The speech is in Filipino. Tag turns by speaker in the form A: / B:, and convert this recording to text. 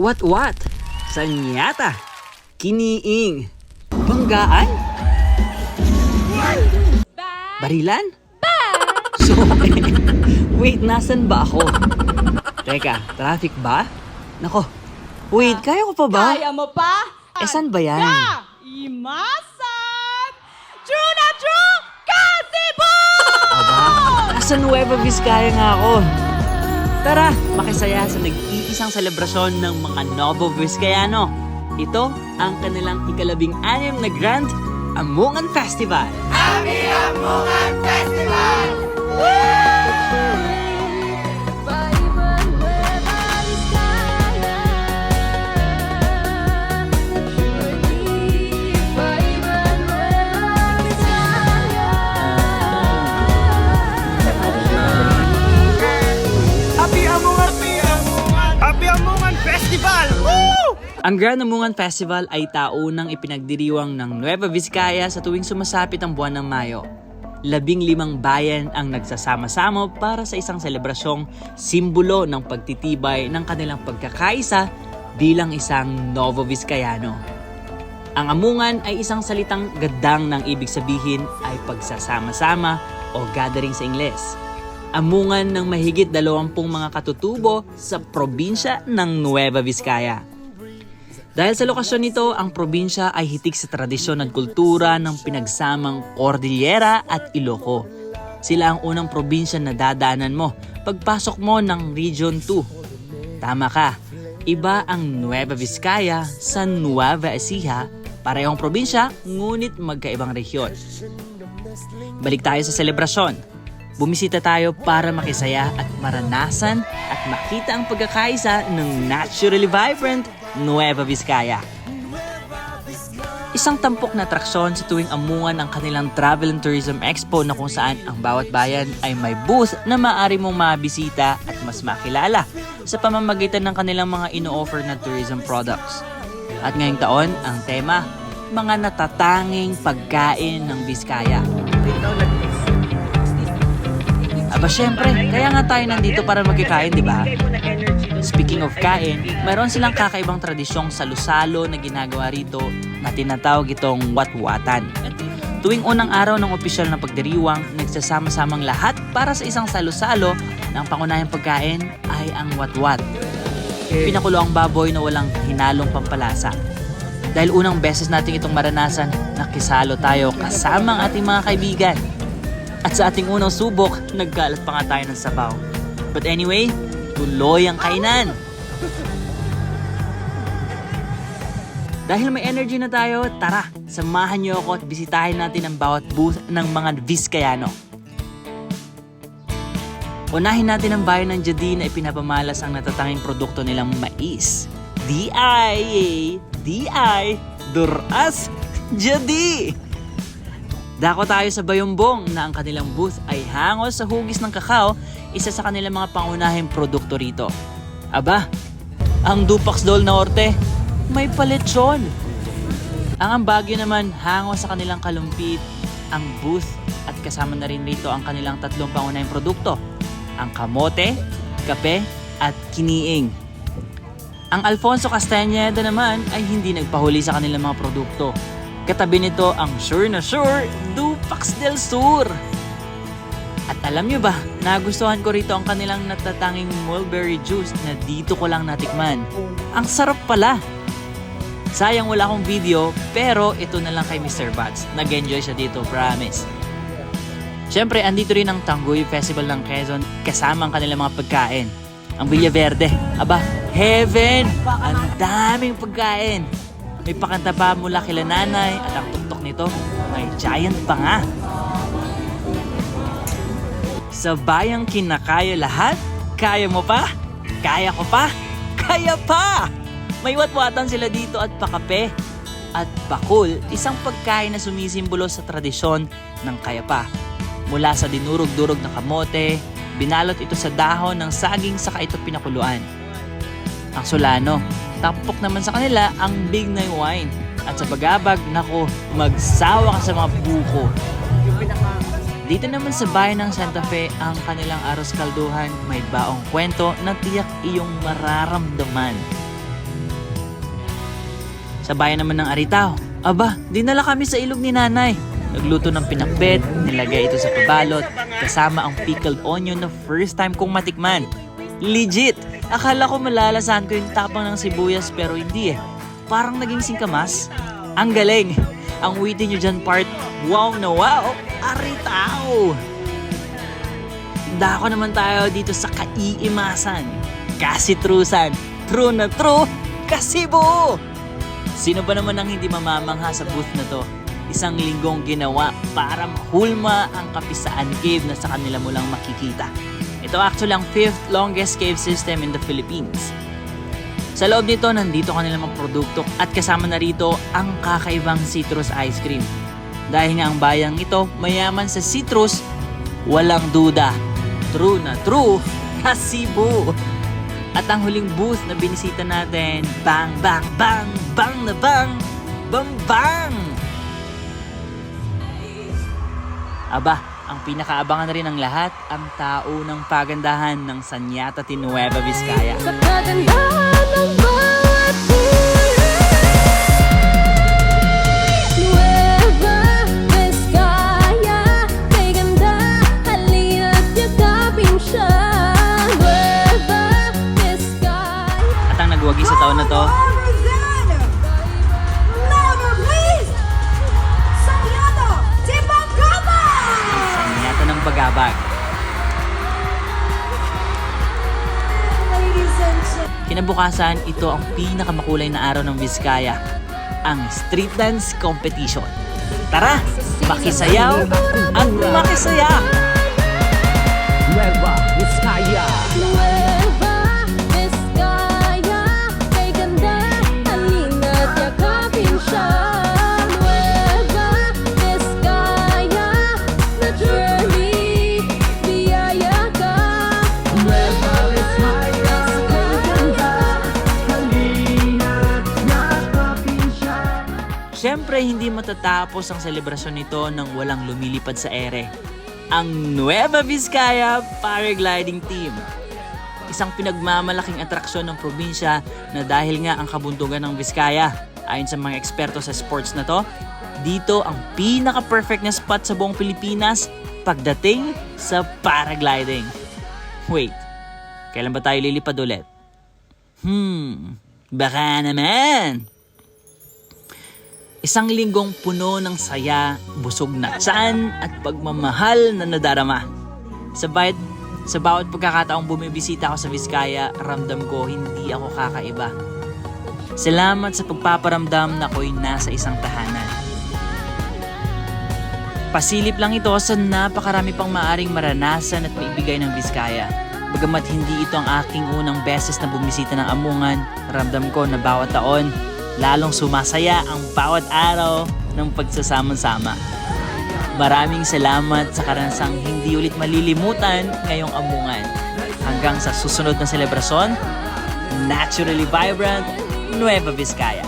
A: What what? Sanyata. Kiniing. Banggaan? Barilan? So, wait, nasan ba ako? Teka, traffic ba? Nako, wait, kaya ko pa ba?
B: Kaya mo pa?
A: Eh, saan ba yan?
B: Ka! Imasan! True na true! Kasibo!
A: Aba, nasa Nueva Vizcaya nga ako. Tara, makisaya sa nag-iisang selebrasyon ng mga Novo Vizcayano. Ito ang kanilang ikalabing anim na Grand Amungan Festival.
C: Happy
A: Ang Grand Festival ay taunang ipinagdiriwang ng Nueva Vizcaya sa tuwing sumasapit ang buwan ng Mayo. Labing limang bayan ang nagsasama-sama para sa isang selebrasyong simbolo ng pagtitibay ng kanilang pagkakaisa bilang isang Novo Vizcayano. Ang amungan ay isang salitang gadang ng ibig sabihin ay pagsasama-sama o gathering sa Ingles. Amungan ng mahigit dalawampung mga katutubo sa probinsya ng Nueva Vizcaya. Dahil sa lokasyon nito, ang probinsya ay hitik sa tradisyon at kultura ng pinagsamang Cordillera at Iloco. Sila ang unang probinsya na dadaanan mo pagpasok mo ng Region 2. Tama ka, iba ang Nueva Vizcaya sa Nueva Ecija, parehong probinsya ngunit magkaibang rehiyon. Balik tayo sa selebrasyon. Bumisita tayo para makisaya at maranasan at makita ang pagkakaisa ng naturally vibrant Nueva Vizcaya. Isang tampok na atraksyon sa tuwing amungan ang kanilang Travel and Tourism Expo na kung saan ang bawat bayan ay may booth na maaari mong mabisita at mas makilala sa pamamagitan ng kanilang mga ino-offer na tourism products. At ngayong taon, ang tema, mga natatanging pagkain ng Vizcaya. Aba syempre, kaya nga tayo nandito para magkikain, di ba? Speaking of kain, mayroon silang kakaibang tradisyong salusalo na ginagawa rito na tinatawag itong watwatan. Tuwing unang araw ng opisyal na pagdiriwang, nagsasama-samang lahat para sa isang salusalo ang pangunahing pagkain ay ang watwat. Pinakulo ang baboy na walang hinalong pampalasa. Dahil unang beses natin itong maranasan, nakisalo tayo kasama ang ating mga kaibigan. At sa ating unang subok, nagkalat pa nga tayo ng sabaw. But anyway, tuloy ang kainan. Dahil may energy na tayo, tara, samahan niyo ako at bisitahin natin ang bawat booth ng mga Vizcayano. Unahin natin ang bayan ng Jadi na ipinapamalas ang natatanging produkto nilang mais. D.I. D.I. Duras Jadi! Dako tayo sa Bayombong na ang kanilang booth ay hangos sa hugis ng kakao, isa sa kanilang mga pangunahing produkto rito. Aba, ang Dupax Dol Norte, may paletsyon. Ang Ambagyo naman hangos sa kanilang kalumpit, ang booth at kasama na rin rito ang kanilang tatlong pangunahing produkto, ang kamote, kape at kiniing. Ang Alfonso Castañeda naman ay hindi nagpahuli sa kanilang mga produkto. Katabi nito ang sure na sure, Dupax del Sur. At alam nyo ba, nagustuhan ko rito ang kanilang natatanging mulberry juice na dito ko lang natikman. Ang sarap pala! Sayang wala akong video, pero ito na lang kay Mr. Bats. Nag-enjoy siya dito, promise. Siyempre, andito rin ang Tanguy Festival ng Quezon kasama ang kanilang mga pagkain. Ang Villaverde. Aba, heaven! Ang daming pagkain. May pakanta pa mula kila nanay at ang tuktok nito may giant pa nga. Sa bayang kinakaya lahat, kaya mo pa? Kaya ko pa? Kaya pa! May watwatan sila dito at pakape. At bakul, isang pagkain na sumisimbolo sa tradisyon ng kayapa. Mula sa dinurog-durog na kamote, binalot ito sa dahon ng saging saka ito pinakuluan. Ang Solano, tapok naman sa kanila ang Big Night Wine. At sa bagabag, nako, magsawa ka sa mga buko. Dito naman sa bayan ng Santa Fe, ang kanilang aros kalduhan may baong kwento na tiyak iyong mararamdaman. Sa bayan naman ng Aritao, aba, dinala kami sa ilog ni nanay. Nagluto ng pinakbet, nilagay ito sa pabalot, kasama ang pickled onion na first time kong matikman. Legit! Akala ko malalasahan ko yung tapang ng sibuyas pero hindi eh. Parang naging singkamas. Ang galing! Ang witty nyo dyan part, wow na wow! Aritao! Dako naman tayo dito sa kaiimasan, kasitrusan, true na true, kasibo! Sino ba naman ang hindi mamamangha sa booth na to? Isang linggong ginawa para mahulma ang kapisaan cave na sa kanila mo lang makikita. Ito actually ang fifth longest cave system in the Philippines. Sa loob nito, nandito kanilang mga produkto at kasama na rito ang kakaibang citrus ice cream. Dahil nga ang bayang ito mayaman sa citrus, walang duda. True na true, kasibo! At ang huling booth na binisita natin, bang, bang, bang, bang na bang, bang, bang! Aba, ang pinakaabangan na rin ng lahat, ang tao ng pagandahan ng Sanyata Tinueva Vizcaya.
D: Sa kagandahan ng
A: Kinabukasan, ito ang pinakamakulay na araw ng Vizcaya, ang Street Dance Competition. Tara, makisayaw at makisaya! Hindi matatapos ang selebrasyon nito nang walang lumilipad sa ere. Ang Nueva Vizcaya Paragliding Team. Isang pinagmamalaking atraksyon ng probinsya na dahil nga ang kabuntugan ng Vizcaya, ayon sa mga eksperto sa sports na to, dito ang pinaka-perfect na spot sa buong Pilipinas pagdating sa paragliding. Wait, kailan ba tayo lilipad ulit? Hmm, baka naman. Isang linggong puno ng saya, busog na tiyan at pagmamahal na nadarama. Sa bawat, sa bawat pagkakataong bumibisita ako sa Vizcaya, ramdam ko hindi ako kakaiba. Salamat sa pagpaparamdam na ako'y nasa isang tahanan. Pasilip lang ito sa napakarami pang maaring maranasan at maibigay ng Vizcaya. Bagamat hindi ito ang aking unang beses na bumisita ng Amungan, ramdam ko na bawat taon, lalong sumasaya ang bawat araw ng pagsasama-sama. Maraming salamat sa karanasang hindi ulit malilimutan ngayong Amungan. Hanggang sa susunod na selebrasyon, naturally vibrant, Nueva Vizcaya.